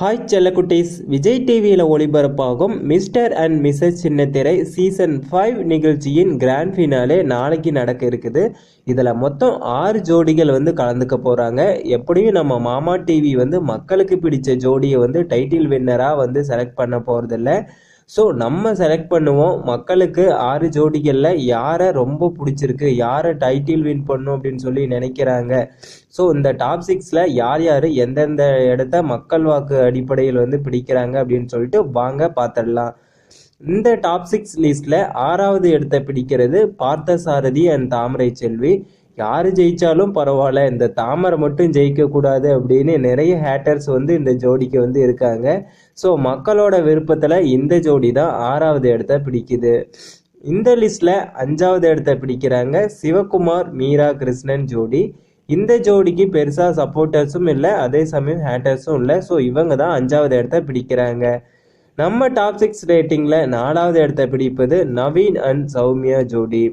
Hi செல்லக்குட்டீஸ். Vijay டிவியில் ஒளிபரப்பாகும் mister and missus Chinnathirai season five நிகழ்ச்சியின் கிராண்ட் ஃபினாலே நாளைக்கு நடக்க இருக்குது. இதில் மொத்தம் ஆறு ஜோடிகள் வந்து கலந்துக்க போகிறாங்க எப்படியும் நம்ம மாமா டிவி வந்து மக்களுக்கு பிடிச்ச ஜோடியை வந்து டைட்டில் வின்னராக வந்து செலக்ட் பண்ண போகிறதில்ல ஸோ நம்ம செலக்ட் பண்ணுவோம். மக்களுக்கு ஆறு ஜோடிகளில் யாரை ரொம்ப பிடிச்சிருக்கு யாரை டைட்டில் வின் பண்ணும் அப்படின்னு சொல்லி நினைக்கிறாங்க. ஸோ இந்த டாப் சிக்ஸில் யார் யார் எந்தெந்த இடத்த மக்கள் வாக்கு அடிப்படையில் வந்து பிடிக்கிறாங்க அப்படின்னு சொல்லிட்டு வாங்க பார்த்துடலாம் இந்த டாப் சிக்ஸ் லிஸ்ட்டில் ஆறாவது இடத்தை பிடிக்கிறது பார்த்தசாரதி அண்ட் தாமரை செல்வி யார் ஜெயிச்சாலும் பரவாயில்ல இந்த தாமரை மட்டும் ஜெயிக்கக்கூடாது அப்படின்னு நிறைய ஹேட்டர்ஸ் வந்து இந்த ஜோடிக்கு வந்து இருக்காங்க. ஸோ மக்களோட விருப்பத்தில் இந்த ஜோடி தான் ஆறாவது இடத்த பிடிக்குது. இந்த லிஸ்ட்ல அஞ்சாவது இடத்த பிடிக்கிறாங்க சிவகுமார் மீரா கிருஷ்ணன் ஜோடி. இந்த ஜோடிக்கு பெருசாக சப்போர்ட்டர்ஸும் இல்லை அதே சமயம் ஹேட்டர்ஸும் இல்லை. ஸோ இவங்க தான் அஞ்சாவது இடத்த பிடிக்கிறாங்க. நம்ம டாப் சிக்ஸ் ரேட்டிங்கில் நாலாவது இடத்த பிடிப்பது நவீன் அண்ட் சௌமியா ஜோடி.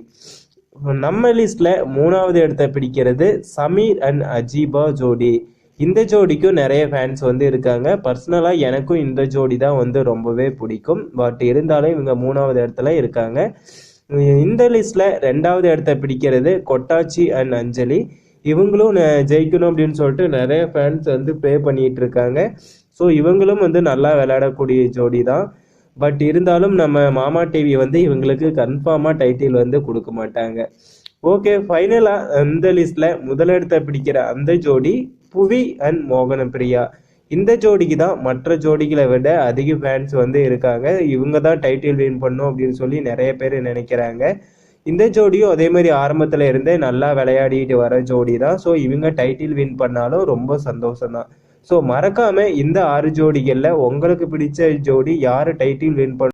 நம்ம லிஸ்ட்ல மூணாவது இடத்த பிடிக்கிறது சமீர் அண்ட் அஜீபா ஜோடி. இந்த ஜோடிக்கும் நிறைய ஃபேன்ஸ் வந்து இருக்காங்க. பர்சனலாக எனக்கும் இந்த ஜோடி தான் வந்து ரொம்பவே பிடிக்கும். பட் இருந்தாலும் இவங்க மூணாவது இடத்துல இருக்காங்க. இந்த லிஸ்ட்ல ரெண்டாவது இடத்த பிடிக்கிறது கொட்டாச்சி அண்ட் அஞ்சலி. இவங்களும் ஜெயிக்கணும் அப்படின்னு சொல்லிட்டு நிறைய ஃபேன்ஸ் வந்து ப்ளே பண்ணிட்டு இருக்காங்க. ஸோ இவங்களும் வந்து நல்லா விளையாடக்கூடிய ஜோடி தான். பட் இருந்தாலும் நம்ம மாமா டிவி வந்து இவங்களுக்கு கன்ஃபார்மாக டைட்டில் வந்து கொடுக்க மாட்டாங்க. ஓகே ஃபைனலாக அந்த லிஸ்ட்டில் முதலிடத்தை பிடிக்கிற அந்த ஜோடி புவி அண்ட் மோகன பிரியா இந்த ஜோடிக்கு தான் மற்ற ஜோடிகளை விட அதிக ஃபேன்ஸ் வந்து இருக்காங்க. இவங்க தான் டைட்டில் வின் பண்ணும் அப்படின்னு சொல்லி நிறைய பேர் நினைக்கிறாங்க. இந்த ஜோடியும் அதே மாதிரி ஆரம்பத்தில் இருந்தே நல்லா விளையாடிட்டு வர ஜோடி தான். ஸோ இவங்க டைட்டில் வின் பண்ணாலும் ரொம்ப சந்தோஷம் தான் ஸோ மறக்காம இந்த ஆறு ஜோடிகளில் உங்களுக்கு பிடிச்ச ஜோடி யார் டைட்டில் வின் பண்ண